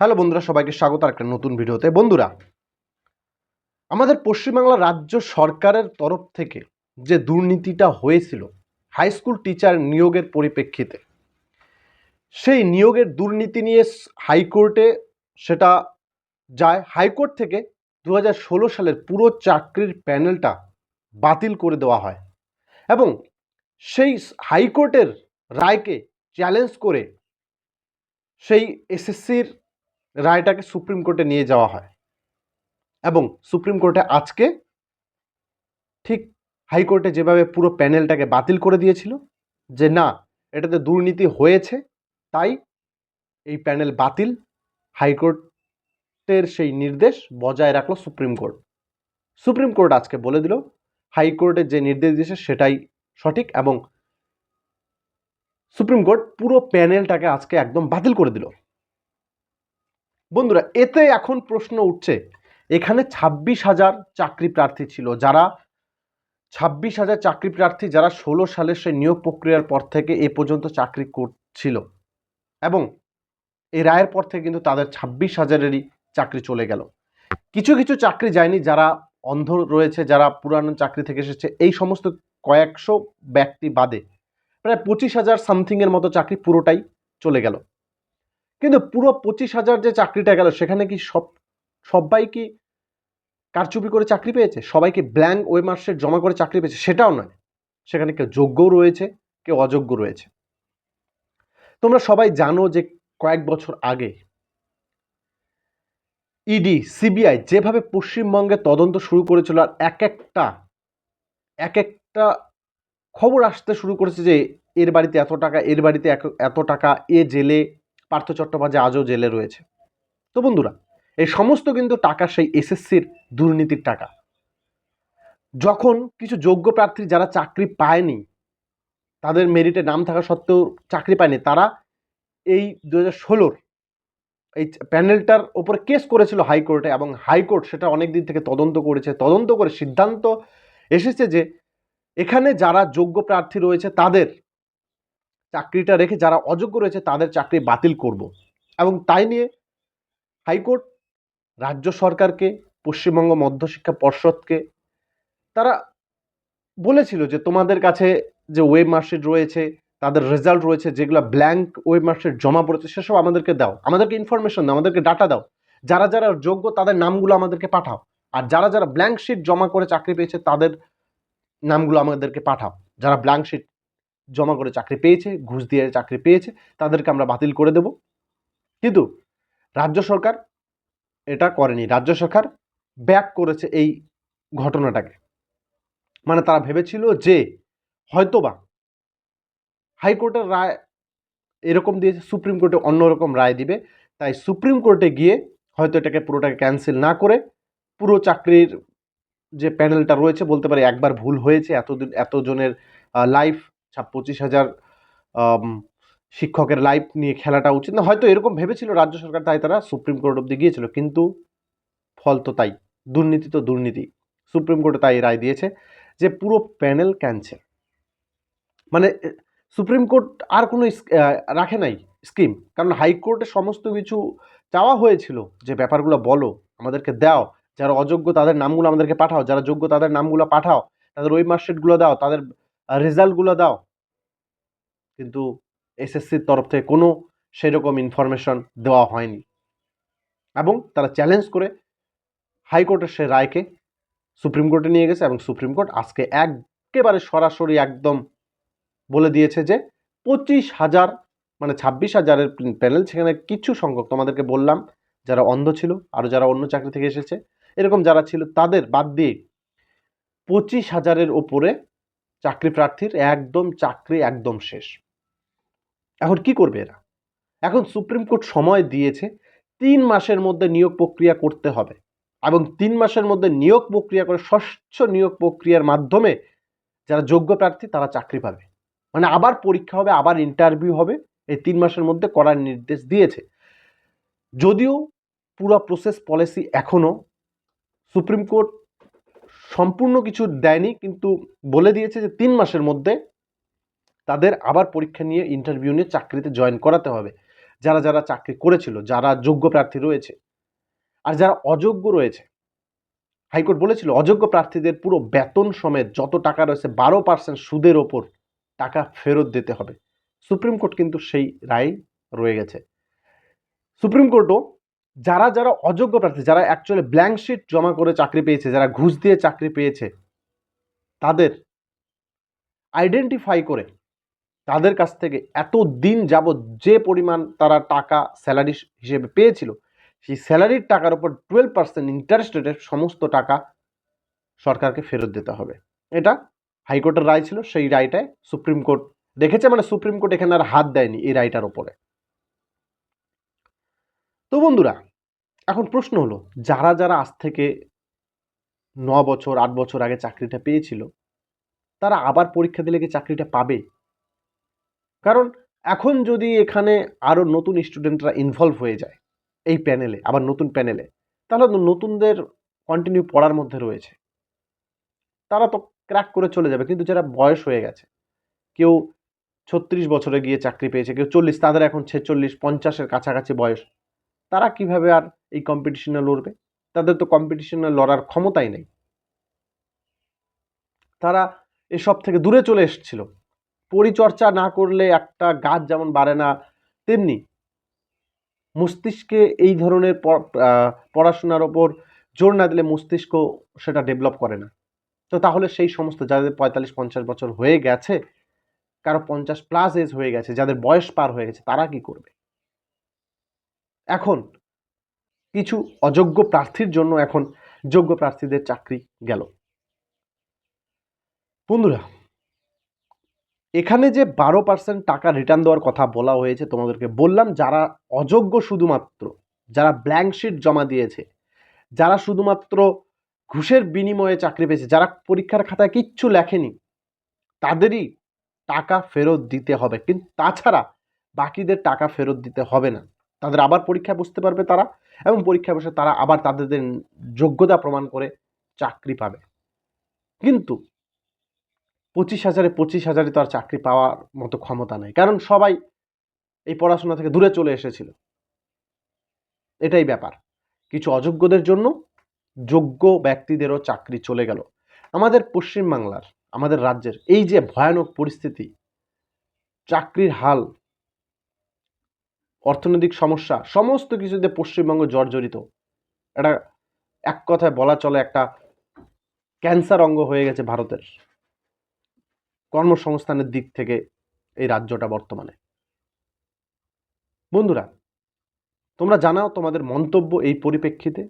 Hello বন্ধুরা, সবাইকে স্বাগত একটা নতুন ভিডিওতে। বন্ধুরা, আমাদের পশ্চিমবাংলা রাজ্য সরকারের তরফ থেকে যে দুর্নীতিটা হয়েছিল হাই স্কুল টিচার নিয়োগের পরিপ্রেক্ষিতে, সেই নিয়োগের দুর্নীতি নিয়ে হাইকোর্টে সেটা যায়। হাইকোর্ট থেকে দু হাজার ষোলো সালের পুরো চাকরির প্যানেলটা বাতিল করে দেওয়া হয় এবং সেই হাইকোর্টের রায়কে চ্যালেঞ্জ করে সেই এসএসসির রায়টাকে সুপ্রিম কোর্টে নিয়ে যাওয়া হয়। এবং সুপ্রিম কোর্টে আজকে ঠিক হাইকোর্টে যেভাবে পুরো প্যানেলটাকে বাতিল করে দিয়েছিল যে না, এটাতে দুর্নীতি হয়েছে, তাই এই প্যানেল বাতিল, হাইকোর্টের সেই নির্দেশ বজায় রাখল সুপ্রিম কোর্ট। সুপ্রিম কোর্ট আজকে বলে দিল হাইকোর্টের যে নির্দেশ দিয়েছে সেটাই সঠিক এবং সুপ্রিম কোর্ট পুরো প্যানেলটাকে আজকে একদম বাতিল করে দিল। বন্ধুরা, এতে এখন প্রশ্ন উঠছে, এখানে ছাব্বিশ হাজার চাকরি প্রার্থী ছিল, যারা ছাব্বিশ হাজার চাকরি প্রার্থী যারা ষোলো সালের সেই নিয়োগ প্রক্রিয়ার পর থেকে এ পর্যন্ত চাকরি করছিল এবং এই রায়ের পর থেকে কিন্তু তাদের ছাব্বিশ হাজারেরই চাকরি চলে গেল। কিছু কিছু চাকরি যায়নি যারা অন্ধ রয়েছে, যারা পুরানো চাকরি থেকে এসেছে, এই সমস্ত কয়েকশো ব্যক্তি বাদে প্রায় পঁচিশ হাজার সামথিংয়ের মতো চাকরি পুরোটাই চলে গেল। কিন্তু পুরো পঁচিশ হাজার যে চাকরিটা গেল, সেখানে কি সব, সবাই কি কারচুপি করে চাকরি পেয়েছে? সবাইকে ব্ল্যাঙ্ক ওয়েমার্কশিট জমা করে চাকরি পেয়েছে? সেটাও নয়। সেখানে কেউ যোগ্যও রয়েছে, কেউ অযোগ্য রয়েছে। তোমরা সবাই জানো যে কয়েক বছর আগে ইডি সিবিআই যেভাবে পশ্চিমবঙ্গে তদন্ত শুরু করেছিল আর এক একটা এক একটা খবর আসতে শুরু করেছে যে এর বাড়িতে এত টাকা, এর বাড়িতে এত টাকা, এ জেলে পার্থ চট্টোপাধ্যায় আজও জেলে রয়েছে। তো বন্ধুরা, এই সমস্ত কিন্তু টাকা সেই এসএসসির দুর্নীতির টাকা। যখন কিছু যোগ্য প্রার্থী যারা চাকরি পায়নি, তাদের মেরিটে নাম থাকা সত্ত্বেও চাকরি পায়নি, তারা এই দু হাজার ষোলোর এই প্যানেলটার ওপরে কেস করেছিল হাইকোর্টে এবং হাইকোর্ট সেটা অনেক দিন থেকে তদন্ত করেছে। তদন্ত করে সিদ্ধান্ত এসেছে যে এখানে যারা যোগ্য প্রার্থী রয়েছে, তাদের চাকরিটা রেখে যারা অযোগ্য রয়েছে তাদের চাকরি বাতিল করব। এবং তাই নিয়ে হাইকোর্ট, রাজ্য সরকারকে, পশ্চিমবঙ্গ মধ্যশিক্ষা পর্ষদকে, তারা বলেছিল যে তোমাদের কাছে যে ওয়েব মার্কশিট রয়েছে, তাদের রেজাল্ট রয়েছে, যেগুলো ব্ল্যাঙ্ক ওয়েব মার্কশিট জমা পড়েছে, সেসব আমাদেরকে দাও। আমাদেরকে ইনফরমেশন দাও, আমাদেরকে ডাটা দাও। যারা যারা যোগ্য, তাদের নামগুলো আমাদেরকে পাঠাও। আর যারা যারা ব্ল্যাঙ্ক শিট জমা করে চাকরি পেয়েছে, তাদের নামগুলো আমাদেরকে পাঠাও। যারা ব্ল্যাঙ্ক শিট জমা করে চাকরি পেয়েছে, ঘুষ দিয়ে চাকরি পেয়েছে, তাদেরকে আমরা বাতিল করে দেব। কিন্তু রাজ্য সরকার এটা করেনি। রাজ্য সরকার ব্যাক করেছে এই ঘটনাটাকে। মানে তারা ভেবেছিল যে হয়তোবা হাইকোর্টের রায় এরকম দিয়েছে সুপ্রিম কোর্টে অন্যরকম রায় দিবে। তাই সুপ্রিম কোর্টে গিয়ে হয়তো এটাকে পুরোটাকে ক্যান্সেল না করে পুরো চাকরির যে প্যানেলটা রয়েছে, বলতে পারি একবার ভুল হয়েছে, এতদিন, এতজনের লাইফ পঁচিশ হাজার শিক্ষকের লাইফ নিয়ে খেলাটা উচিত। না, হয়তো এরকম ভেবেছিল রাজ্য সরকার, তাই তারা সুপ্রিম কোর্ট অব্দি গিয়েছিল, কিন্তু ফল তো তাই। দুর্নীতি তো দুর্নীতি। সুপ্রিম কোর্টে তাই রায় দিয়েছে যে পুরো প্যানেল ক্যান্সেল মানে সুপ্রিম কোর্ট আর কোনো রাখে নাই স্কিম কারণ হাইকোর্টে সমস্ত কিছু চাওয়া হয়েছিল যে ব্যাপারগুলো বলো, আমাদেরকে দাও। যারা অযোগ্য তাদের নামগুলো আমাদেরকে পাঠাও। যারা যোগ্য তাদের নামগুলো পাঠাও। তাদের ওই মার্কশিটগুলো দাও। তাদের রেজাল্টগুলো দাও। কিন্তু এসএসসির তরফ থেকে কোনো সেরকম ইনফরমেশন দেওয়া হয়নি। এবং তারা চ্যালেঞ্জ করে হাইকোর্টের সে রায়কে সুপ্রিম কোর্টে নিয়ে গেছে এবং সুপ্রিম কোর্ট আজকে একেবারে সরাসরি একদম বলে দিয়েছে যে পঁচিশ হাজার মানে ছাব্বিশ হাজারের প্যানেল সেখানে কিছু সংখ্যক, তোমাদেরকে বললাম, যারা অন্ধ ছিল আরও যারা অন্য চাকরি থেকে এসেছে, এরকম যারা ছিল তাদের বাদ দিয়ে পঁচিশ হাজারের ওপরে চাকরি প্রার্থীর একদম চাকরি একদম শেষ। এখন কি করবে এরা? এখন সুপ্রিম কোর্ট সময় দিয়েছে, তিন মাসের মধ্যে নিয়োগ প্রক্রিয়া করতে হবে এবং তিন মাসের মধ্যে নিয়োগ প্রক্রিয়া করে স্বচ্ছ নিয়োগ প্রক্রিয়ার মাধ্যমে যারা যোগ্য প্রার্থী তারা চাকরি পাবে। মানে আবার পরীক্ষা হবে, আবার ইন্টারভিউ হবে, এই তিন মাসের মধ্যে করার নির্দেশ দিয়েছে। যদিও পুরো প্রসেস পলিসি এখনও সুপ্রিম কোর্ট সম্পূর্ণ কিছু দেয়নি, কিন্তু বলে দিয়েছে যে তিন মাসের মধ্যে তাদের আবার পরীক্ষা নিয়ে ইন্টারভিউ নিয়ে চাকরিতে জয়েন করাতে হবে। যারা যারা চাকরি করেছিল, যারা যোগ্য প্রার্থী রয়েছে আর যারা অযোগ্য রয়েছে, হাইকোর্ট বলেছিল অযোগ্য প্রার্থীদের পুরো বেতন সমেত যত টাকা রয়েছে বারো পার্সেন্ট সুদের ওপর টাকা ফেরত দিতে হবে। সুপ্রিম কোর্ট কিন্তু সেই রায় রয়ে গেছে। সুপ্রিম কোর্টও যারা যারা অযোগ্য প্রার্থী, যারা অ্যাকচুয়ালি ব্ল্যাঙ্ক শিট জমা করে চাকরি পেয়েছে, যারা ঘুষ দিয়ে চাকরি পেয়েছে, তাদের আইডেন্টিফাই করে তাদের কাছ থেকে এত দিন যাবৎ যে পরিমাণ তারা টাকা স্যালারি হিসেবে পেয়েছিল, সেই স্যালারির টাকার উপর টুয়েলভ পার্সেন্ট ইন্টারেস্ট রেটের সমস্ত টাকা সরকারকে ফেরত দিতে হবে। এটা হাইকোর্টের রায় ছিল, সেই রায়টায় সুপ্রিম কোর্ট দেখেছে মানে সুপ্রিম কোর্ট এখানে আর হাত দেয়নি এই রায়টার ওপরে তো বন্ধুরা, এখন প্রশ্ন হলো, যারা যারা আজ থেকে ন বছর, আট বছর আগে চাকরিটা পেয়েছিল, তারা আবার পরীক্ষা দিলে কি চাকরিটা পাবে? কারণ এখন যদি এখানে আরও নতুন স্টুডেন্টরা ইনভলভ হয়ে যায় এই প্যানেলে আবার নতুন প্যানেলে তাহলে নতুনদের কন্টিনিউ পড়ার মধ্যে রয়েছে। তারা তো ক্র্যাক করে চলে যাবে, কিন্তু যারা বয়স হয়ে গেছে, কেউ ছত্রিশ বছরে গিয়ে চাকরি পেয়েছে, কেউ চল্লিশ, তাদের এখন ছেচল্লিশ, পঞ্চাশের কাছাকাছি বয়স, তারা কীভাবে আর এই কম্পিটিশনে লড়বে? তাদের তো কম্পিটিশনে লড়ার ক্ষমতাই নেই। তারা এসব থেকে দূরে চলে এসেছিল। পরিচর্যা না করলে একটা গাছ যেমন বাড়ে না, তেমনি মস্তিষ্কে এই ধরনের পড়াশোনার ওপর জোর না দিলে মস্তিষ্ক সেটা ডেভেলপ করে না। তো তাহলে সেই সমস্ত যাদের পঁয়তাল্লিশ, পঞ্চাশ বছর হয়ে গেছে, কারও পঞ্চাশ প্লাস এজ হয়ে গেছে, যাদের বয়স পার হয়ে গেছে, তারা কি করবে? এখন কিছু অযোগ্য প্রার্থীর জন্য এখন যোগ্য প্রার্থীদের চাকরি গেল। বন্ধুরা এখানে যে বারো পার্সেন্ট টাকা রিটার্ন দেওয়ার কথা বলা হয়েছে, তোমাদেরকে বললাম যারা অযোগ্য শুধুমাত্র, যারা ব্ল্যাঙ্ক শিট জমা দিয়েছে, যারা শুধুমাত্র ঘুষের বিনিময়ে চাকরি পেয়েছে, যারা পরীক্ষার খাতায় কিচ্ছু লেখেনি, তাদেরই টাকা ফেরত দিতে হবে। কিন্তু তাছাড়া বাকিদের টাকা ফেরত দিতে হবে না। তাদের আবার পরীক্ষায় বসতে পারবে তারা এবং পরীক্ষায় বসে তারা আবার তাদের যোগ্যতা প্রমাণ করে চাকরি পাবে। কিন্তু পঁচিশ হাজারে পঁচিশ হাজারে তো আর চাকরি পাওয়ার মতো ক্ষমতা নেই। কারণ সবাই এই পড়াশোনা থেকে দূরে চলে এসেছিল। এটাই ব্যাপার। কিছু অযোগ্যদের জন্য যোগ্য ব্যক্তিদেরও চাকরি চলে গেল। আমাদের পশ্চিমবাংলার, আমাদের রাজ্যের এই যে ভয়ানক পরিস্থিতি, চাকরির হাল, অর্থনৈতিক সমস্যা, সমস্ত কিছুতে পশ্চিমবঙ্গ জর্জরিত। এটা এক কথায় বলা চলে একটা ক্যান্সার অঙ্গ হয়ে গেছে ভারতের। কর্মসংস্থানের দিক থেকে এই রাজ্যটা বর্তমানে। বন্ধুরা তোমরা জানাও তোমাদের মন্তব্য এই পরিপ্রেক্ষিতে।